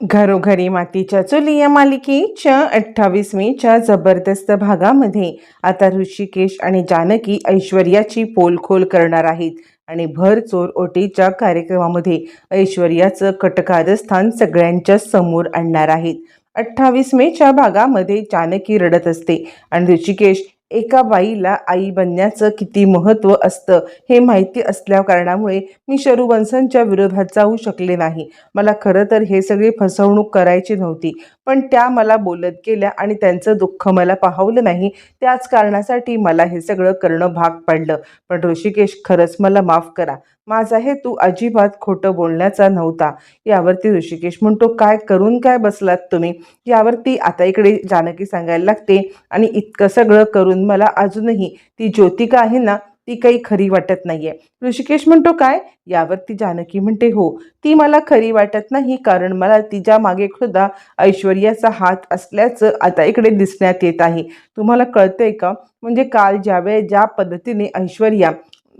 घरोघरी मातीच्या चुली या मालिकेच्या अठ्ठावीसमीच्या जबरदस्त भागामध्ये आता ऋषिकेश आणि जानकी ऐश्वर्याची पोलखोल करणार आहेत आणि भर चोर ओटीच्या कार्यक्रमामध्ये ऐश्वर्याचं कटकारस्थान सगळ्यांच्या समोर आणणार आहेत. अठ्ठावीस मेच्या भागामध्ये जानकी रडत असते आणि ऋषिकेश एका बाईला आई बनण्याचं किती महत्त्व असतं हे माहिती असल्या कारणामुळे मी शरुवंशांच्या विरोधात जाऊ शकले नाही. मला खरं तर हे सगळे फसवणूक करायची नव्हती. पण त्या मला बोलत गेल्या आणि त्यांचं दुःख मला पाहवलं नाही. त्याच कारणासाठी मला हे सगळं करणं भाग पडलं. पण ऋषिकेश खरंच मला माफ करा. माझा हेतू अजिबात खोटं बोलण्याचा नव्हता. यावरती ऋषिकेश म्हणतो काय करून काय बसलात तुम्ही यावरती आता इकडे जानकी सांगायला लागते आणि इतकं सगळं करून मला अजूनही ती ज्योतिका आहे ना ती काही खरी वाटत नाहीये. ऋषिकेश म्हणतो काय? यावरती जानकी म्हणते हो ती मला खरी वाटत नाही कारण मला तिच्यामागे सुद्धा ऐश्वर्याचा हात असल्याचं आता इकडे दिसण्यात येत आहे. तुम्हाला कळतंय का? म्हणजे काल ज्यावेळेस ज्या पद्धतीने ऐश्वर्या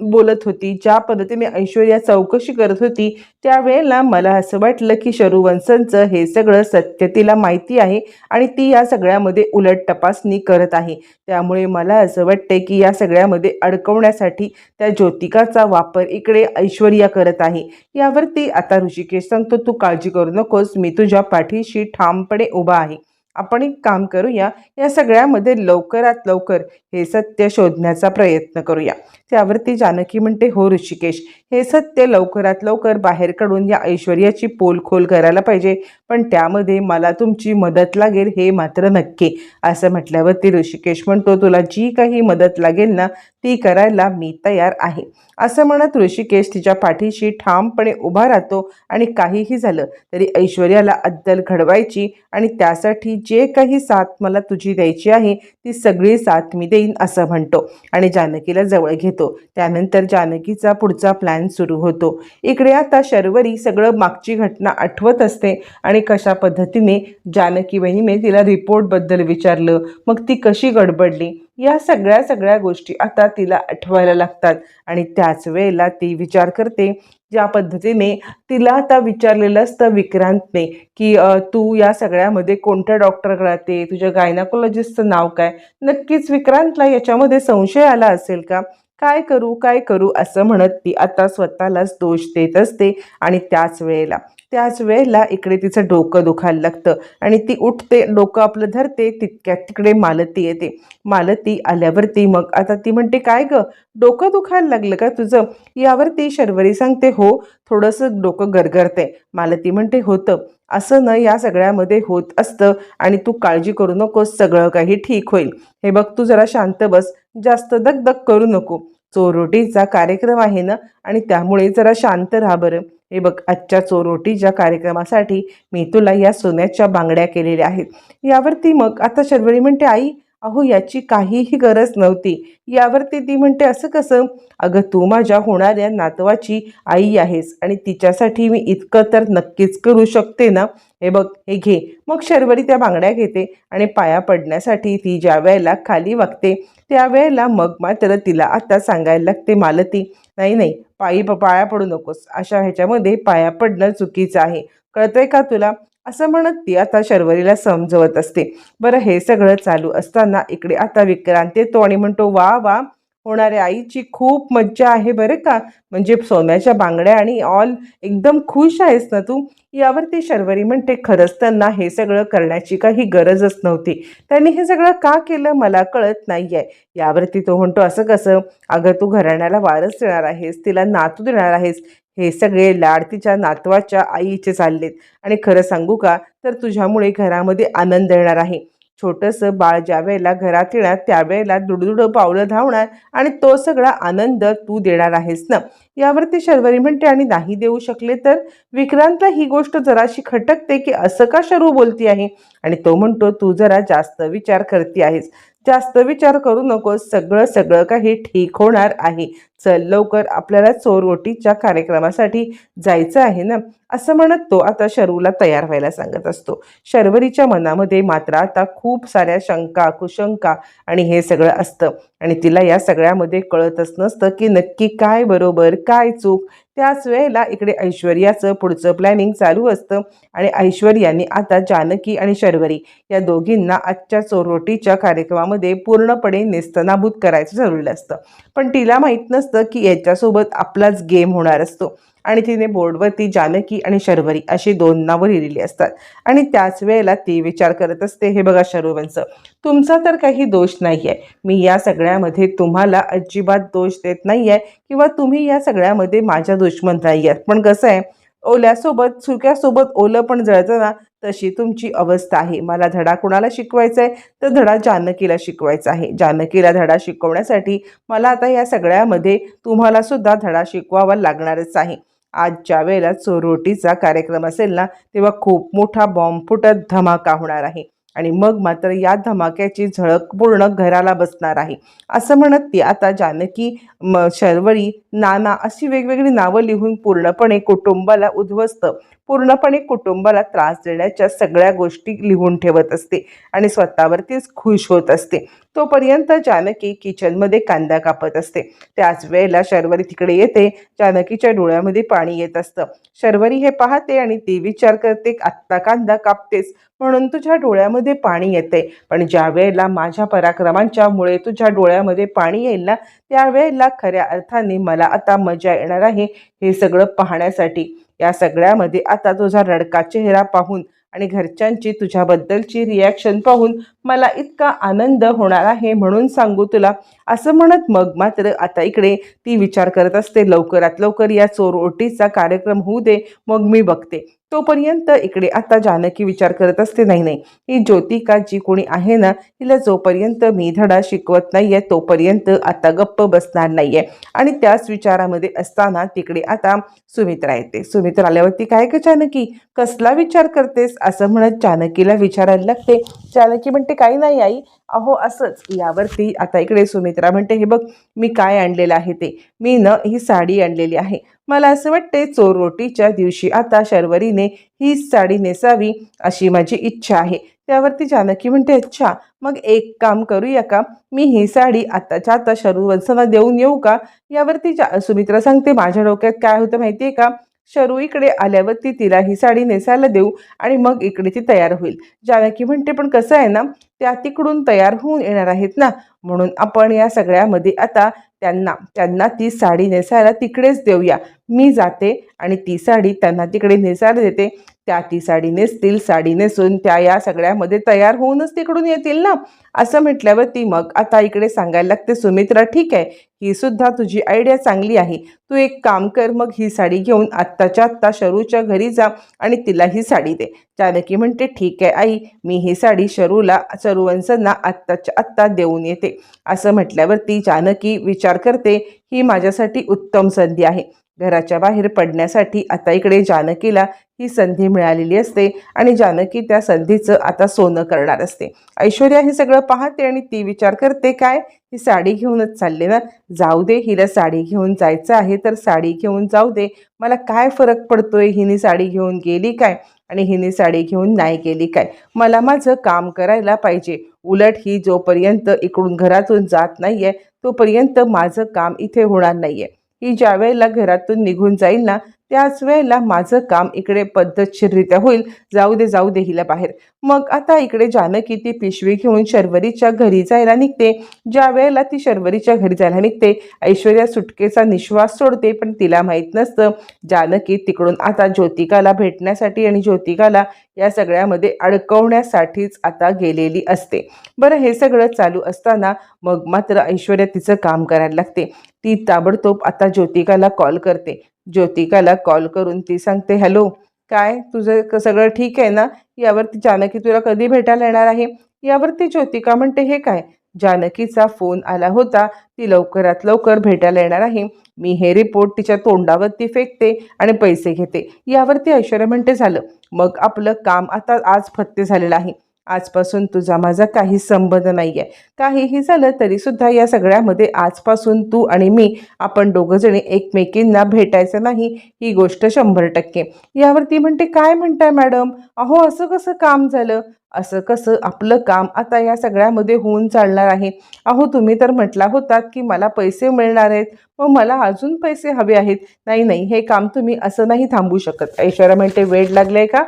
बोलत होती ज्या पद्धतीने ऐश्वर्या चौकशी करत होती त्यावेळेला मला असं वाटलं की शरुवंशांचं हे सगळं सत्य तिला माहिती आहे आणि ती या सगळ्यामध्ये उलट तपासणी करत आहे. त्यामुळे मला असं वाटतंय की या सगळ्यामध्ये अडकवण्यासाठी त्या ज्योतिकाचा वापर इकडे ऐश्वर्या करत आहे. यावरती आता ऋषिकेश सांगतो तू काळजी करू नकोस मी तुझ्या पाठीशी ठामपणे उभा आहे. आपण एक काम करूया. या सगळ्यामध्ये लवकरात लवकर हे सत्य शोधण्याचा प्रयत्न करूया. त्यावरती जानकी म्हणते हो ऋषिकेश हे सत्य लवकरात लवकर बाहेर काढून या ऐश्वर्याची पोलखोल करायला पाहिजे. पण त्यामध्ये मला तुमची मदत लागेल हे मात्र नक्की. असं म्हटल्यावरती ऋषिकेश म्हणतो तुला जी काही मदत लागेल ना ती करायला मी तयार आहे. असं म्हणत ऋषिकेश तिच्या पाठीशी ठामपणे उभा राहतो आणि काहीही झालं तरी ऐश्वर्याला अद्दल घडवायची आणि त्यासाठी जे काही साथ मला तुझी द्यायची आहे ती सगळी साथ मी देईन असं म्हणतो आणि जानकीला जवळ घेतो. त्यानंतर जानकीचा पुढचा प्लॅन सुरू होतो. इकडे आता शर्वरी सगळं मागची घटना आठवत असते आणि कशा पद्धतीने जानकी बहिणीने तिला रिपोर्टबद्दल विचारलं मग ती कशी गडबडली? या सगळ्या सगळ्या गोष्टी आता तिला आठवायला लागतात. आणि त्याच वेळेला ती विचार करते ज्या पद्धतीने तिला आता विचारलेलं असतं विक्रांतने की तू या सगळ्यामध्ये कोणत्या डॉक्टरकडे राहते? तुझ्या गायनाकोलॉजिस्टचं नाव काय? नक्कीच विक्रांतला याच्यामध्ये संशय आला असेल का? काय करू काय करू असं म्हणत ती आता स्वतःलाच दोष देत असते. आणि त्याच वेळेला त्याच वेळेला इकडे तिचं डोकं दुखायला लागतं. आणि ती उठते डोकं आपलं धरते तितक्यात तिकडे मालती येते. मालती आल्यावरती मग आता ती म्हणते काय ग? डोकं दुखायला लागलं का तुझं? यावरती शर्वरी सांगते हो थोडंसं डोकं गरगरते मालती म्हणते होतं. असं न या सगळ्यामध्ये होत असतं आणि तू काळजी करू नकोस सगळं काही ठीक होईल. हे बघ तू जरा शांत बस जास्त दगदग करू नको. चोरोटीचा कार्यक्रम आहे ना आणि त्यामुळे जरा शांत राहा बरं. हे बघ आजच्या चोरोटीच्या कार्यक्रमासाठी मी तुला या सोन्याच्या बांगड्या केलेल्या आहेत. यावरती मग आता शर्वरी म्हणते आई अहो याची काहीही गरज नव्हती. यावरती ती म्हणते असं कसं? अगं तू माझ्या होणाऱ्या नातवाची आई आहेस आणि तिच्यासाठी मी इतकं तर नक्कीच करू शकते ना? हे बघ हे घे. मग शर्वरी त्या बांगड्या घेते आणि पाया पडण्यासाठी ती ज्या वेळेला खाली वागते त्यावेळेला मग मात्र तिला आता सांगायला लागते मालती नाही नाही पायी पाया पडू नकोस. अशा ह्याच्यामध्ये पाया पडणं चुकीचं आहे. कळतंय का तुला? असं म्हणत ती आता शर्वरीला समजवत असते. बरं हे सगळं चालू असताना इकडे आता विक्रांत येतो आणि म्हणतो वा वा होणाऱ्या आईची खूप मज्जा आहे बरं का? म्हणजे सोन्याच्या बांगड्या आणि ऑल एकदम खुश आहेस ना तू? यावरती शर्वरी म्हणते खरंच त्यांना हे सगळं करण्याची काही गरजच नव्हती. त्यांनी हे सगळं का केलं मला कळत नाही आहे यावरती तो म्हणतो असं कसं? अगं तू घराण्याला वारस देणार आहेस तिला नातू देणार आहेस. हे सगळे लाड तिच्या नातवाच्या आईचे चाललेत. आणि खरं सांगू का? तर तुझ्यामुळे घरामध्ये आनंद येणार आहे. छोटंसं बाळ ज्या वेळेला घरात येणार त्यावेळेला दुडदुडं पावलं धावणार आणि तो सगळा आनंद तू देणार आहेस ना? यावरती शर्वरी म्हणते आणि नाही देऊ शकले तर? विक्रांतला ही गोष्ट जराशी खटकते की असं का शरू बोलती आहे? आणि तो म्हणतो तू जरा जास्त विचार करते आहेस. जास्त विचार करू नकोस. सगळं सगळं काही ठीक होणार आहे. चल लवकर आपल्याला चोरवटीच्या कार्यक्रमासाठी जायचं आहे ना? असं म्हणत तो आता शरूला तयार व्हायला सांगत असतो. शर्वरीच्या मनामध्ये मात्र आता खूप साऱ्या शंका कुशंका आणि हे सगळं असतं. आणि तिला या सगळ्यामध्ये कळतच नसतं की नक्की काय बरोबर काय चूक? त्याच वेळेला इकडे ऐश्वर्याचं पुढचं प्लॅनिंग चालू असतं. आणि ऐश्वर्याने आता जानकी आणि शर्वरी या दोघींना आजच्या चोरोटीच्या कार्यक्रमामध्ये पूर्णपणे नेस्तनाभूत करायचं ठरवलं असतं. पण तिला माहीत नसतं की याच्यासोबत आपलाच गेम होणार असतो. आणि तिने बोर्डवरती जानकी आणि शर्वरी अशी दोन नावं लिहिलेली असतात. आणि त्याच वेळेला ती विचार करत असते हे बघा शर्वंचं तुमचा तर काही दोष नाही आहे मी या सगळ्यामध्ये तुम्हाला अजिबात दोष देत नाही आहे किंवा तुम्ही या सगळ्यामध्ये माझ्या दुश्मन नाही आहेत पण कसं आहे ओल्यासोबत सुक्यासोबत ओलं पण जळतं ना तशी तुमची अवस्था आहे. मला धडा कुणाला शिकवायचा आहे तर धडा जानकीला शिकवायचा आहे. जानकीला धडा शिकवण्यासाठी मला आता या सगळ्यामध्ये तुम्हाला सुद्धा धडा शिकवावा लागणारच आहे. आजच्या वेळेला चोरोटीचा कार्यक्रम असेल ना तेव्हा खूप मोठा बॉम्ब फुटत धमाका होणार आहे. आणि मग मात्र या धमाक्याची झळक पूर्ण घराला बसणार आहे. असं म्हणत ती आता जानकी म शर्वरी नाना अशी वेगवेगळी नावं लिहून पूर्णपणे कुटुंबाला उद्ध्वस्त पूर्णपणे कुटुंबाला त्रास देण्याच्या सगळ्या गोष्टी लिहून ठेवत असते आणि स्वतःवरतीच खुश होत असते. तोपर्यंत जानकी किचनमध्ये कांदा कापत असते. त्याच वेळेला शर्वरी तिकडे येते. जानकीच्या डोळ्यामध्ये पाणी येत असतं. शर्वरी हे पाहते आणि ती विचार करते आत्ता कांदा कापतेस. म्हणून तुझ्या डोळ्यामध्ये पाणी येते. पण ज्या वेळेला माझ्या पराक्रमांच्या मुळे तुझ्या डोळ्यामध्ये पाणी येईल ना त्यावेळेला खऱ्या अर्थाने मला आता मजा येणार आहे हे सगळं पाहण्यासाठी. या सगळ्यामध्ये आता तुझा रडका चेहरा पाहून आणि घरच्यांची तुझ्याबद्दलची रिॲक्शन पाहून मला इतका आनंद होणार आहे म्हणून सांगू तुला. असं म्हणत मग मात्र आता इकडे ती विचार करत असते लवकरात लवकर या चोरोटीचा कार्यक्रम होऊ दे मग मी बघते. तोपर्यंत इकडे आता जानकी विचार करत असते नाही नाही ही ज्योतिका जी कोणी आहे ना तिला जोपर्यंत मी धडा शिकवत नाही आहे तोपर्यंत आता गप्प बसणार नाही आहे आणि त्याच विचारामध्ये असताना तिकडे आता सुमित्रा येते. सुमित्रा आल्यावरती काय का जानकी कसला विचार करतेस? असं म्हणत जानकीला विचारायला लागते. जानकी म्हणते काही नाही आई अहो असंच. यावरती आता इकडे सुमित्रा म्हणते हे बघ मी काय आणलेलं आहे ते? मी न ही साडी आणलेली आहे. मला असं वाटते चोर रोटीच्या दिवशी आता शर्वरीने हीच साडी नेसावी अशी माझी इच्छा आहे. त्यावरती जानकी म्हणते अच्छा मग एक काम करूया का? मी ही साडी आताच्या आता शरूवंशांना देऊन येऊ का? यावरती जा सुमित्रा सांगते माझ्या डोक्यात काय होतं माहिती आहे का? शरू इकडे आल्यावरती तिला ही साडी नेसायला देऊ आणि मग इकडे ती तयार होईल. जानकी म्हणते पण कसं आहे ना त्या तिकडून तयार होऊन येणार आहेत ना. म्हणून आपण या सगळ्यामध्ये आता त्यांना त्यांना ती साडी नेसायला तिकडेच देऊया. मी जाते आणि ती साडी त्यांना तिकडे नेसायला देते. त्या ती साडी नेसतील साडी नेसून त्या या सगळ्यामध्ये तयार होऊनच तिकडून येतील ना? असं म्हटल्यावर ती मग आता इकडे सांगायला लागते सुमित्रा ठीक आहे ही सुद्धा तुझी आयडिया चांगली आहे. तू एक काम कर मग ही साडी घेऊन आत्ताच्या आत्ता शरूच्या घरी जा आणि तिला ही साडी दे. जानकी म्हणते ठीक आहे आई मी ही साडी शरूला शरूवंशांना आत्ताच्या आत्ता देऊन येते. असं म्हटल्यावर ती जानकी विचार करते ही माझ्यासाठी उत्तम संधी आहे. घराच्या बाहेर पडण्यासाठी आता इकडे जानकीला ही संधी मिळालेली असते आणि जानकी त्या संधीचं आता सोनं करणार असते. ऐश्वर्या हे सगळं पाहते आणि ती विचार करते काय? ही साडी घेऊनच चालले ना? जाऊ दे हिला साडी घेऊन जायचं आहे तर साडी घेऊन जाऊ दे. मला काय फरक पडतोय? हिने साडी घेऊन गेली काय? आणि हिने साडी घेऊन नाही गेली काय? मला माझं काम करायला पाहिजे. उलट ही जोपर्यंत इकडून घरातून जात नाही आहे तोपर्यंत माझं काम इथे होणार नाही की ज्यावेळेला ज्या वेळेला घरातून निघून जाईल ना त्याच वेळेला माझं काम इकडे पद्धतशीररित्या होईल. जाऊ दे जाऊ दे हिला बाहेर. मग आता इकडे जानकी ती पिशवी घेऊन शर्वरीच्या घरी जायला निघते. ज्या वेळेला ती शर्वरीच्या घरी जायला निघते ऐश्वर्या सुटकेचा निश्वास सोडते पण तिला माहीत नसतं. जानकी तिकडून आता ज्योतिकाला भेटण्यासाठी आणि ज्योतिकाला या सगळ्यामध्ये अडकवण्यासाठीच आता गेलेली असते. बरं हे सगळं चालू असताना मग मात्र ऐश्वर्या तिचं काम करायला लागते. ती ताबडतोब आता ज्योतिकाला कॉल करते. ज्योतिकाला कॉल करून ती सांगते हॅलो काय? तुझं क- सगळं ठीक आहे ना? यावरती जानकी तुला कधी भेटायला येणार आहे? यावरती ज्योतिका म्हणते हे काय? जानकीचा फोन आला होता. ती लवकरात लवकर भेटायला येणार आहे. मी हे रिपोर्ट तिच्या तोंडावरती फेकते आणि पैसे घेते. यावरती ऐश्वर्या म्हणते झालं. मग आपलं काम आता आज फत्ते झालेलं आहे. आजपासून तुझा माझा काही संबंध नाही आहे काहीही झालं तरीसुद्धा या सगळ्यामध्ये आजपासून तू आणि मी आपण दोघंजणी एकमेकींना भेटायचं नाही ही गोष्ट शंभर टक्के. यावरती म्हणते काय म्हणताय मॅडम? अहो असं कसं काम झालं? असं कसं आपलं काम आता या सगळ्यामध्ये होऊन चालणार आहे? अहो तुम्ही तर म्हटला होतात की मला पैसे मिळणार आहेत. व मला अजून पैसे हवे आहेत. नाही नाही हे काम तुम्ही असं नाही थांबू शकत. ऐश्वर्या म्हणते वेळ लागलाय का?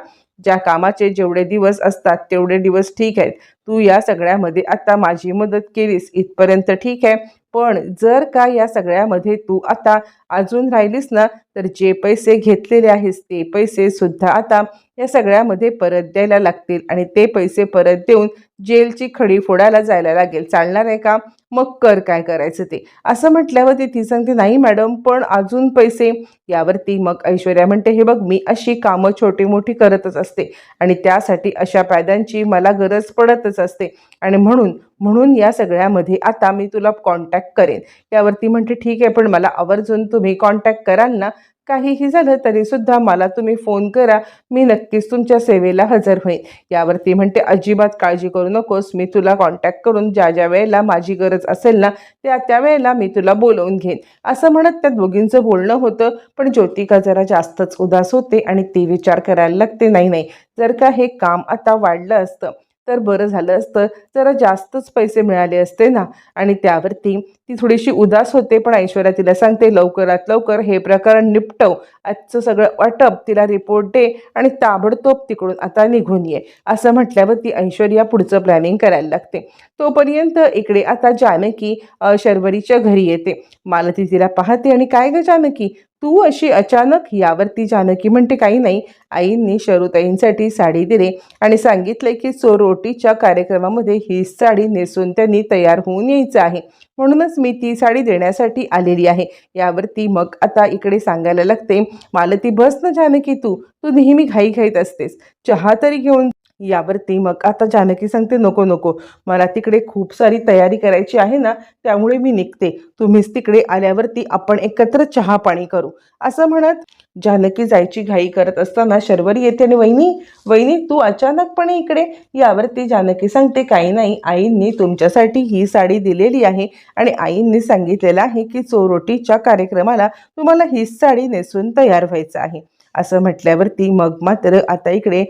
ज्या कामाचे जेवढे दिवस असतात तेवढे दिवस ठीक आहेत. तू या सगळ्यामध्ये आता माझी मदत केलीस इथपर्यंत ठीक आहे. पण जर का या सगळ्यामध्ये तू आता अजून राहिलीस ना तर जे पैसे घेतलेले आहेस ते पैसे सुद्धा आता या सगळ्यामध्ये परत द्यायला लागतील आणि ते पैसे परत देऊन जेलची खडी फोडायला जायला लागेल. चालणार आहे का? मग कर काय करायचं ते? असं म्हटल्यावरती ती सांगते नाही मॅडम पण अजून पैसे यावरती मग ऐश्वर्या म्हणते हे बघ मी अशी कामं छोटी मोठी करतच असते आणि त्यासाठी अशा फायद्यांची मला गरज पडतच असते. आणि म्हणून म्हणून या सगळ्यामध्ये आता मी तुला कॉन्टॅक्ट करेन. यावरती म्हणते ठीक आहे पण मला आवर्जून तुम्ही कॉन्टॅक्ट कराल ना काहीही झालं तरीसुद्धा मला तुम्ही फोन करा. मी नक्कीच तुमच्या सेवेला हजर होईन. यावरती म्हणते अजिबात काळजी करू नकोस. मी तुला कॉन्टॅक्ट करून ज्या ज्या वेळेला माझी गरज असेल ना त्या त्या वेळेला मी तुला बोलवून घेईन. असं म्हणत त्या दोघींचं बोलणं होतं पण ज्योतिका जरा जास्तच उदास होते आणि ती विचार करायला लागते नाही नाही. जर का हे काम आता वाढलं असतं तर बरं झालं असतं. जरा जास्तच पैसे मिळाले असते ना. आणि त्यावरती ती थोडीशी उदास होते पण ऐश्वर्या तिला सांगते लवकरात लवकर हे प्रकरण निपटव. आजचं सगळं वाटप तिला रिपोर्ट दे आणि ताबडतोब तिकडून आता निघून ये. असं म्हटल्यावर ती ऐश्वर्या पुढचं प्लॅनिंग करायला लागते. तोपर्यंत इकडे आता जानकी शर्वरीच्या घरी येते. मालती तिला पाहते आणि काय ग जानकी तू अशी अचानक यावरती जानकी म्हणते काही नाही आईंनी शरुताईंसाठी साडी दिली आणि सांगितले की चोरोटीच्या कार्यक्रमामध्ये ही साडी नेसून त्यांनी तयार होऊन यायचं आहे. म्हणूनच मी ती साडी देण्यासाठी आलेली आहे. यावरती मग आता इकडे सांगायला लागते मालती बस ना जानकी तू. तू नेहमी घाई घाईत असतेस. चहा तरी घेऊन यावरती मग आता जानकी सांगते नको नको मला तिकडे खूप सारी तयारी करायची आहे ना त्यामुळे मी निघते. तुम्हीच तिकडे आल्यावरती आपण एकत्र चहा पाणी करू. असं म्हणत जानकी जायची घाई करत असताना शर्वरी येते आणि वहिनी वहिनी तू अचानकपणे इकडे? यावरती जानकी सांगते काही नाही आईंनी तुमच्यासाठी ही साडी दिलेली आहे आणि आईंनी सांगितलेलं आहे की चोरोटीच्या कार्यक्रमाला तुम्हाला हीच साडी नेसून तयार व्हायचं आहे. असं म्हटल्यावरती मग मात्र आता इकडे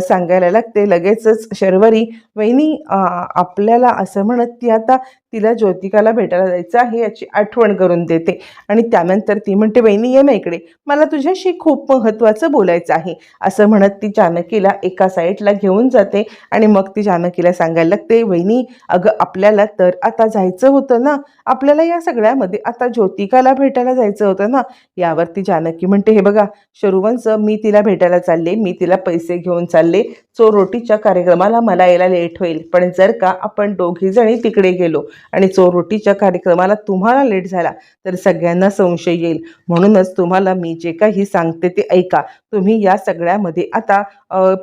सांगायला लागते लगेचच शर्वरी. वहिनी आपल्याला असं म्हणत ती आता तिला ज्योतिकाला भेटायला जायचं आहे याची आठवण करून देते. आणि त्यानंतर ती म्हणते बहिणी ये ना इकडे. मला तुझ्याशी खूप महत्त्वाचं बोलायचं आहे. असं म्हणत ती जानकीला एका साईडला घेऊन जाते आणि मग ती जानकीला सांगायला लागते वहिनी अगं आपल्याला तर आता जायचं होतं ना. आपल्याला या सगळ्यामध्ये आता ज्योतिकाला भेटायला जायचं होतं ना. यावरती जानकी म्हणते हे बघा शरुवंच मी तिला भेटायला चालले. मी तिला पैसे घेऊन चालले. चोरोटीच्या कार्यक्रमाला मला यायला लेट होईल. पण जर का आपण दोघीजणी तिकडे गेलो आणि चोरोटीच्या कार्यक्रमाला तुम्हाला लेट झाला तर सगळ्यांना संशय येईल. म्हणूनच तुम्हाला मी जे काही सांगते ते ऐका. तुम्ही या सगळ्यामध्ये आता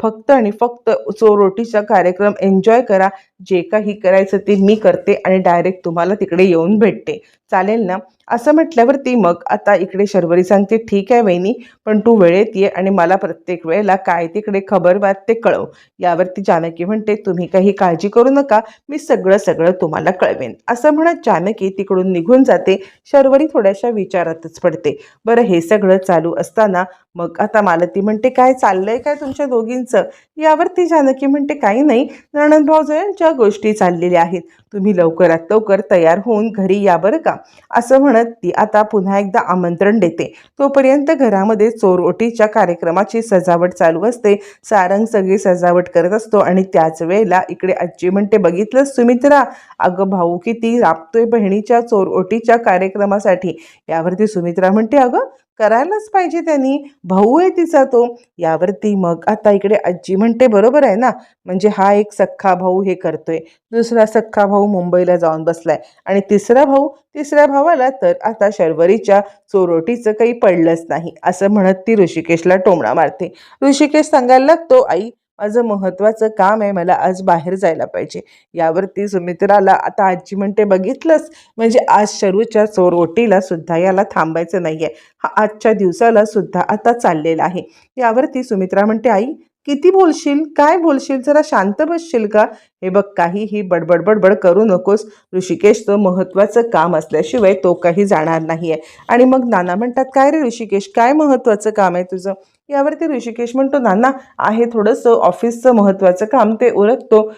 फक्त आणि फक्त चोरोटीचा कार्यक्रम एन्जॉय करा. जे काही करायचं ते मी करते आणि डायरेक्ट तुम्हाला तिकडे येऊन भेटते. चालेल ना? असं म्हटल्यावरती मग आता इकडे शर्वरी सांगते ठीक आहे वहिनी पण तू वेळेत ये आणि मला प्रत्येक वेळेला काय तिकडे खबर वाद ते कळव. यावरती जानकी म्हणते तुम्ही काही काळजी करू नका मी सगळं सगळं तुम्हाला कळवेन. असं म्हणत जानकी तिकडून निघून जाते. शर्वरी थोड्याशा विचारातच पडते. बरं हे सगळं चालू असताना मग आता मालती म्हणते काय चाललंय काय तुमच्या दोघींचं? यावरती जानकी म्हणते काही नाही. नणंद भाऊजयांच्या गोष्टी चाललेल्या आहेत. तुम्ही लवकरात लवकर तयार होऊन घरी या बरं का? असं म्हणत ती आता पुन्हा एकदा आमंत्रण देते. तोपर्यंत घरामध्ये चोरओटीच्या कार्यक्रमाची सजावट चालू असते. सारंग सगळी सजावट करत असतो आणि त्याच वेळेला इकडे आजी म्हणते बघितलं सुमित्रा? अगं भाऊ किती राबतोय बहिणीच्या चोरओटीच्या कार्यक्रमासाठी. यावरती सुमित्रा म्हणते अगं करायलाच पाहिजे त्यांनी. भाऊ आहे तिचा तो. यावरती मग आता इकडे आजी म्हणते बरोबर आहे ना? म्हणजे हा एक सख्खा भाऊ हे करतोय. दुसरा सख्खा भाऊ मुंबईला जाऊन बसलाय. आणि तिसरा भाऊ तिसऱ्या भावाला तर आता शर्वरीच्या चोरोटीचं काही पडलंच नाही असं म्हणत ती ऋषिकेशला टोमणा मारते. ऋषिकेश सांगायला लागतो आई माझं महत्त्वाचं काम आहे मला आज बाहेर जायला पाहिजे. यावरती सुमित्राला आता आजी म्हणते बघितलंच म्हणजे आज शरूच्या चोरोटीला सुद्धा याला थांबायचं नाहीये. हा आजच्या दिवसाला सुद्धा आता चाललेला आहे. यावरती सुमित्रा म्हणते आई किती बोलशील? काय बोलशील? जरा शांत बसशील का? हे बघ काहीही बडबड बडबड करू नकोस. ऋषिकेशचं महत्त्वाचं काम असल्याशिवाय तो काही जाणार नाही आहे आणि मग नाना म्हणतात काय रे ऋषिकेश? काय महत्त्वाचं काम आहे तुझं? यावरती ऋषिकेश म्हणतो नाना आहे थोडंसं ऑफिसचं महत्त्वाचं काम ते उरकतो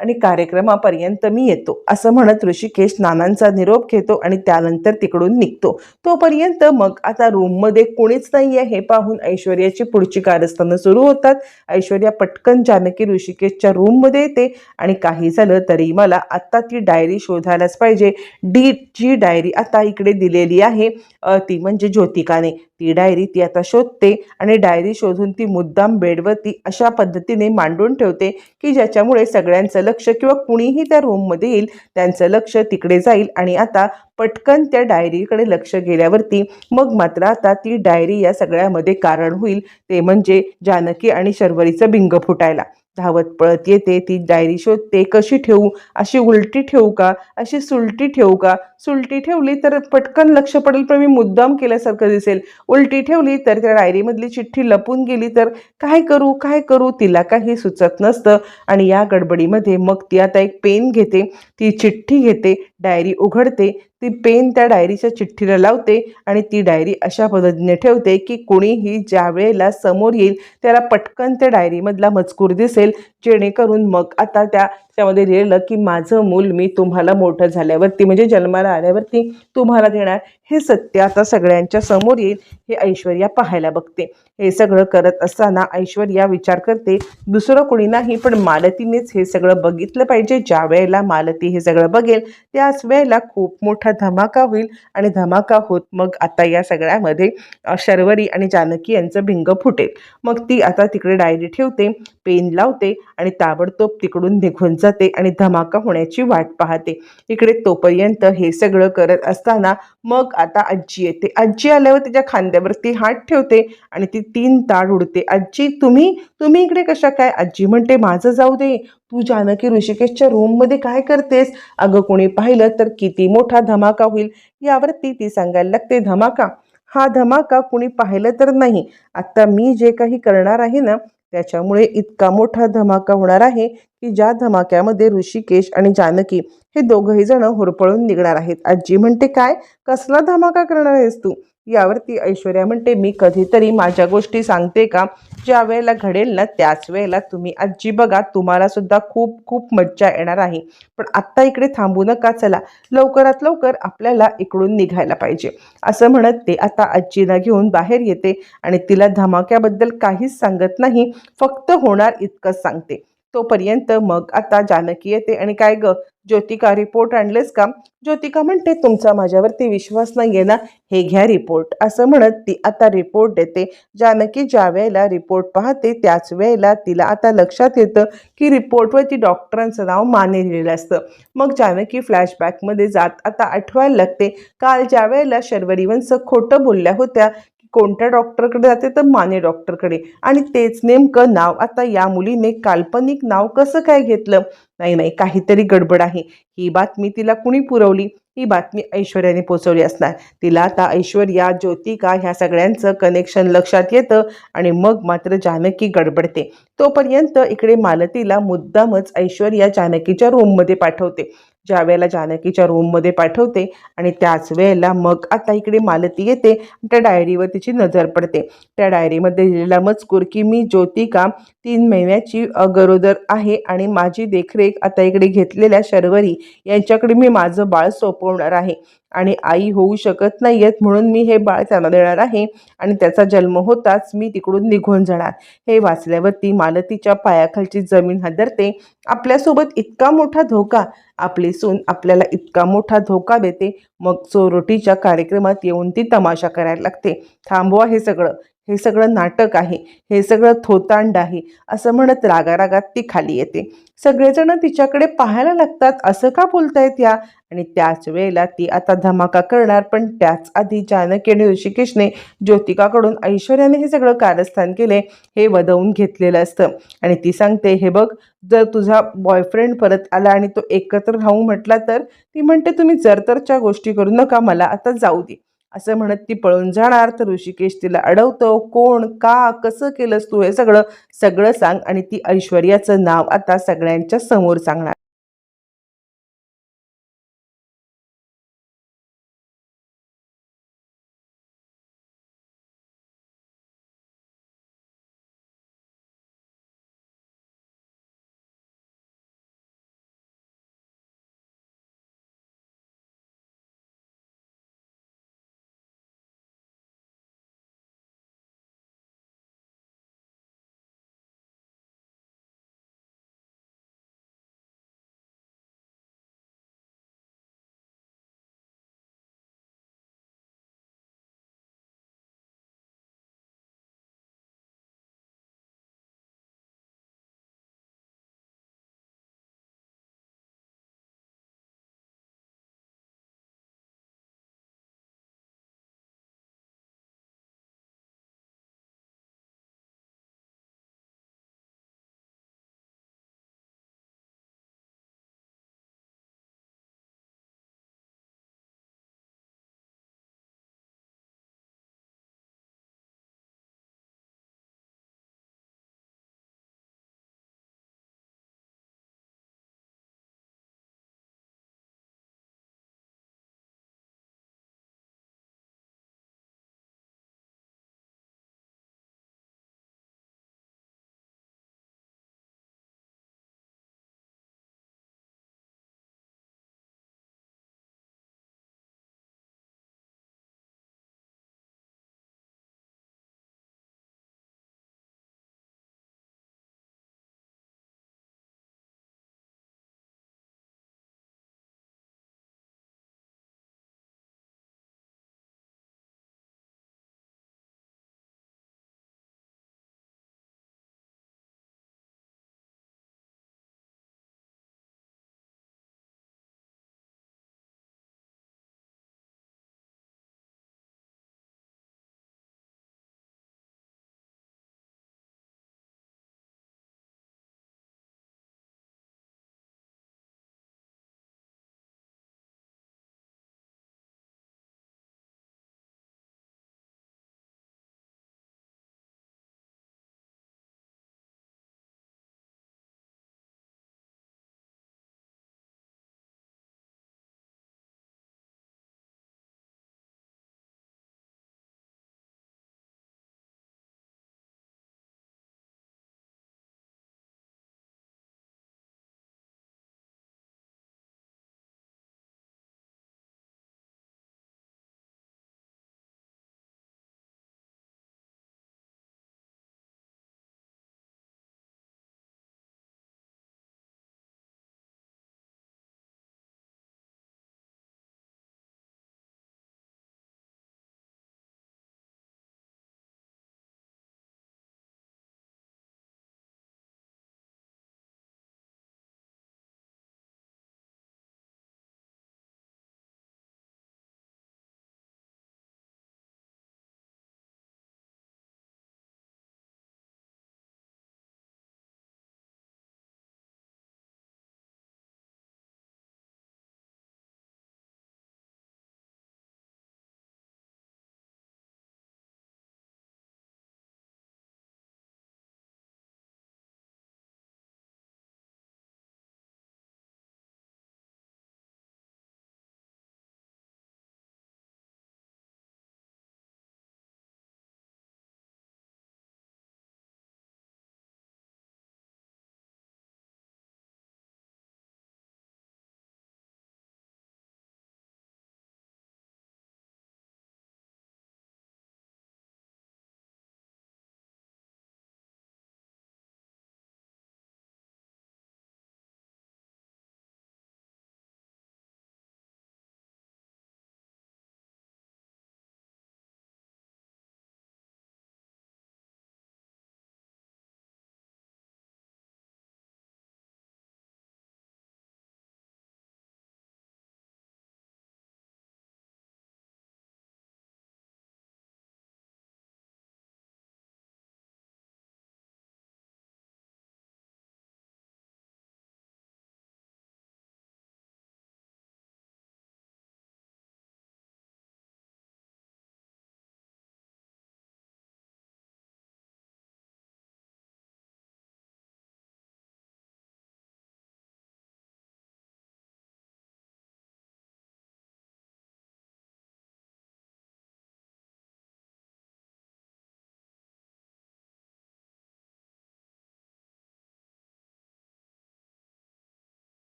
आणि कार्यक्रमापर्यंत मी येतो. असं म्हणत ऋषिकेश नानांचा निरोप घेतो आणि त्यानंतर तिकडून निघतो. तोपर्यंत मग आता रूममध्ये कोणीच नाही आहे हे पाहून ऐश्वर्याची पुढची कारस्थानं सुरू होतात. ऐश्वर्या पटकन जानकी ऋषिकेशच्या रूममध्ये येते आणि काही झालं तरी मला आत्ता ती डायरी शोधायलाच पाहिजे. डी जी डायरी आता इकडे दिलेली आहे ती म्हणजे ज्योतिकाने. ती डायरी ती आता शोधते आणि डायरी शोधून ती मुद्दाम बेडवरती अशा पद्धतीने मांडून ठेवते की ज्याच्यामुळे सगळ्यांचं लक्ष किंवा कुणीही त्या रूममध्ये येईल त्यांचं लक्ष तिकडे जाईल आणि आता पटकन त्या डायरीकडे लक्ष गेल्यावरती मग मात्र आता ती डायरी या सगळ्यामध्ये कारण होईल. ते म्हणजे जानकी आणि शर्वरीचं बिंग फुटायला धावत पळत येते ती डायरी शोधते कशी ठेवू? अशी उलटी ठेवू का? अशी सुलटी ठेवू का? सुलटी ठेवली तर पटकन लक्ष पडेल पण मी मुद्दाम केल्यासारखं दिसेल. उलटी ठेवली तर त्या डायरीमधली चिठ्ठी लपून गेली तर काय करू? काय करू? तिला काही सुचत नसतं. आणि या गडबडीमध्ये मग ती आता एक पेन घेते ती चिठ्ठी घेते डायरी उघडते ती पेन त्या डायरीच्या चिठ्ठीला लावते आणि ती डायरी अशा पद्धतीने ठेवते की कोणीही ज्या वेळेला समोर येईल त्याला पटकन त्या डायरीमधला मजकूर दिसेल जेणेकरून मग आता त्या त्यामध्ये लिहिलं की माझं मूल मी तुम्हाला मोठं झाल्यावरती म्हणजे जन्माला आल्यावरती तुम्हाला देणार. हे सत्य आता सगळ्यांच्या समोर येईल हे ऐश्वर्या पाहायला बघते. हे सगळं करत असताना ऐश्वर्या विचार करते दुसरं कोणी नाही पण मालतीनेच हे सगळं बघितलं पाहिजे. ज्या वेळेला मालती हे सगळं बघेल त्याच वेळेला खूप मोठा धमाका होईल आणि धमाका होत मग आता या सगळ्यामध्ये शर्वरी आणि जानकी यांचं भिंग फुटेल. मग ती आता तिकडे डायरी ठेवते पेन लावते आणि ताबडतोब तिकडून निघून जाते आणि धमाका होण्याची वाट पाहते. इकडे तोपर्यंत हे सगळं करत असताना मग आता आजी येते. आजी आल्यावर तिच्या खांद्यावरती हात ठेवते आणि ती तीन ताड उडते. आजी तुम्ही? तुम्ही इकडे कशा काय? आजी म्हणते माझं जाऊ दे. तू जानकी ऋषिकेशच्या रूममध्ये काय करतेस? अगं कोणी पाहिलं तर किती मोठा धमाका होईल. यावरती ती सांगायला लागते धमाका? हा धमाका कुणी पाहिलं तर नाही. आत्ता मी जे काही करणार आहे ना त्याच्यामुळे इतका मोठा धमाका होणार आहे की ज्या धमाक्यामध्ये ऋषिकेश आणि जानकी हे दोघही जण होरपळून निघणार आहेत. आजी म्हणते काय? कसला धमाका करणार आहेस तू? यावरती ऐश्वर्या म्हणते मी कधीतरी माझ्या गोष्टी सांगते का? ज्या वेळेला घडेल ना त्याच वेळेला तुम्ही आजी बघा तुम्हाला सुद्धा खूप खूप मज्जा येणार आहे. पण आत्ता इकडे थांबू नका चला. लवकरात लवकर आपल्याला इकडून निघायला पाहिजे. असं म्हणत ते आता आजीला घेऊन बाहेर येते आणि तिला धमाक्याबद्दल काहीच सांगत नाही फक्त होणार इतकंच सांगते. तोपर्यंत मग आता जानकी येते. आणि काय ग? ज्योतिका रिपोर्ट आणलेस का? ज्योतिका म्हणते तुमचा माझ्यावरती विश्वास नाही ना? हे घ्या रिपोर्ट असं म्हणत ती आता रिपोर्ट देते. जानकी ज्या वेळेला रिपोर्ट पाहते त्याच वेळेला तिला आता लक्षात येतं की रिपोर्टवरती डॉक्टरांचं नाव माने लिहिलेलं असतं. मग जानकी फ्लॅशबॅकमध्ये जात आता आठवायला लागते. काल ज्या वेळेला शर्वरीवंश खोटं बोलल्या होत्या कोणत्या डॉक्टरकडे जाते तर माने डॉक्टरकडे. आणि तेच नेमकं नाव आता या मुलीने काल्पनिक नाव कसं काय घेतलं? नाही नाही काहीतरी गडबड आहे. ही बातमी तिला कुणी पुरवली? ही बातमी ऐश्वर्याने पोचवली असणार. तिला आता ऐश्वर्या ज्योतिका ह्या सगळ्यांचं कनेक्शन लक्षात येतं आणि मग मात्र जानकी गडबडते. तोपर्यंत इकडे मालतीला मुद्दामच ऐश्वर्या जानकीच्या रूममध्ये पाठवते. ज्या वेळेला जानकीच्या रूममध्ये पाठवते आणि त्याच वेळेला मग आता इकडे मालती येते. त्या डायरीवर तिची नजर पडते. त्या डायरीमध्ये लिहिलेला मजकूर की मी ज्योतिका तीन महिन्याची गरोदर आहे आणि माझी देखरेख आता इकडे घेतलेल्या शर्वरी यांच्याकडे मी माझं बाळ सोपवणार आहे. आणि आई होऊ शकत नाही आहेत म्हणून मी हे बाळ त्यांना देणार आहे आणि त्याचा जन्म होताच मी तिकडून निघून जाणार. हे वाचल्यावरती मालतीच्या पायाखालची जमीन हादरते. आपल्यासोबत इतका मोठा धोका. आपली सून आपल्याला इतका मोठा धोका देते. मग चोरोटीच्या कार्यक्रमात येऊन ती तमाशा करायला लागते. थांबवा हे सगळं. हे सगळं नाटक आहे हे सगळं थोतांड आहे असं म्हणत रागारागात ती खाली येते. सगळेजण तिच्याकडे पाहायला लागतात असं का बोलतायत या? आणि त्याच वेळेला ती आता धमाका करणार पण त्याच आधी जानकी आणि ऋषिकेशने ज्योतिकाकडून ऐश्वर्याने हे सगळं कारस्थान केले हे वदवून घेतलेलं असतं. आणि ती सांगते हे बघ जर तुझा बॉयफ्रेंड परत आला आणि तो एकत्र राहू म्हटला तर? ती म्हणते तुम्ही जर तरच्या गोष्टी करू नका मला आता जाऊ दे. असं म्हणत ती पळून जाणार. तर ऋषिकेश तिला अडवतो. कोण का कसं केलंस तू हे सगळं सगळं सांग. आणि ती ऐश्वर्याचं नाव आता सगळ्यांच्या समोर सांगणार.